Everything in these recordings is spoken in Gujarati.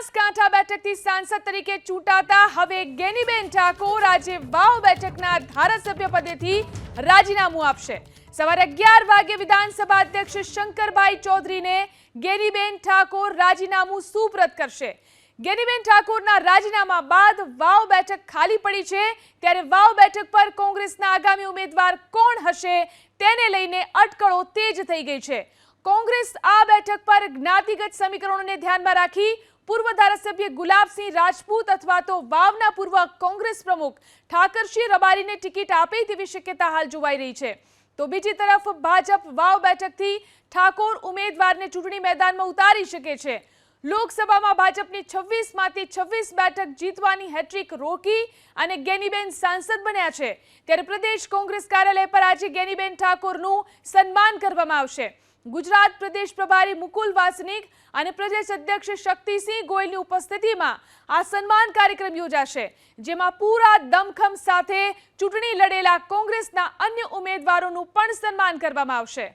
બનાસકાંઠા બેઠકથી સાંસદ તરીકે ચૂંટાતા હવે ગેનીબેન ઠાકોર આજે વાવ બેઠકના ધારાસભ્ય પદેથી રાજીનામું આપશે. સવારે અગિયાર વાગે વિધાનસભા અધ્યક્ષ શંકરભાઈ ચૌધરીને ગેનીબેન ઠાકોર રાજીનામું સુપ્રત કરશે. ગેનીબેન ઠાકોરના રાજીનામા બાદ વાવ બેઠક ખાલી પડી છે. ત્યારે વાવ બેઠક પર કોંગ્રેસના આગામી ઉમેદવાર કોણ હશે તેને લઈને અટકળો તેજ થઈ ગઈ છે. કોંગ્રેસ આ બેઠક પર જ્ઞાતિગત સમીકરણોને ધ્યાનમાં રાખી પૂર્વ ધારાસભ્ય ગુલાબસિંહ રાજપૂત અથવા તો વાવના પૂર્વ કોંગ્રેસ પ્રમુખ ઠાકરસિંહ રબારીને ટિકિટ આપે તેવી શક્યતા હાલ જોવાઈ રહી છે. તો બીજી તરફ ભાજપ વાવ બેઠકથી ઠાકોર ઉમેદવારને ચૂંટણી મેદાનમાં ઉતારી શકે છે. લોકસભામાં ભાજપની છવ્વીસમાંથી છવ્વીસ બેઠક જીતવાની હેટ્રિક રોકી અને ગેનીબેન સાંસદ બન્યા છે. ત્યારે પ્રદેશ કોંગ્રેસ કાર્યાલય પર આજે ગેનીબેન ઠાકોરનું સન્માન કરવામાં આવશે. ગુજરાત પ્રદેશ પ્રભારી મુકુલ વાસનિક અને પ્રદેશ અધ્યક્ષ શક્તિસિંહ ગોયલની ઉપસ્થિતિમાં આ સન્માન કાર્યક્રમ યોજાશે, જેમાં પૂરા દમખમ સાથે ચૂંટણી લડેલા કોંગ્રેસના અન્ય ઉમેદવારોનું પણ સન્માન કરવામાં આવશે.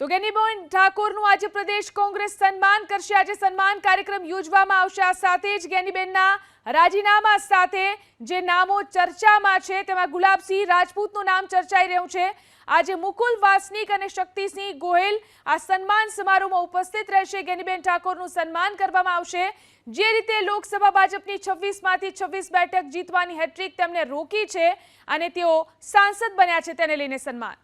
તો ગેનીબેન ઠાકોરનું આજે પ્રદેશ કોંગ્રેસ સન્માન કરશે. આજે સન્માન કાર્યક્રમ યોજવામાં આવશે. આ સાથે જ ગેનીબેનના રાજીનામા સાથે જે નામો ચર્ચામાં છે, તેમાં ગુલાબસિંહ રાજપૂતનું નામ ચર્ચાઈ રહ્યું છે. આજે મુકુલ વાસનિક અને શક્તિસિંહ ગોહેલ આ સન્માન સમારોહમાં ઉપસ્થિત રહેશે. ગેનીબેન ઠાકોરનું સન્માન કરવામાં આવશે. જે રીતે લોકસભા ભાજપની છવ્વીસમાંથી છવ્વીસ બેઠક જીતવાની હેટ્રિક તેમને રોકી છે અને તેઓ સાંસદ બન્યા છે તેને લઈને સન્માન.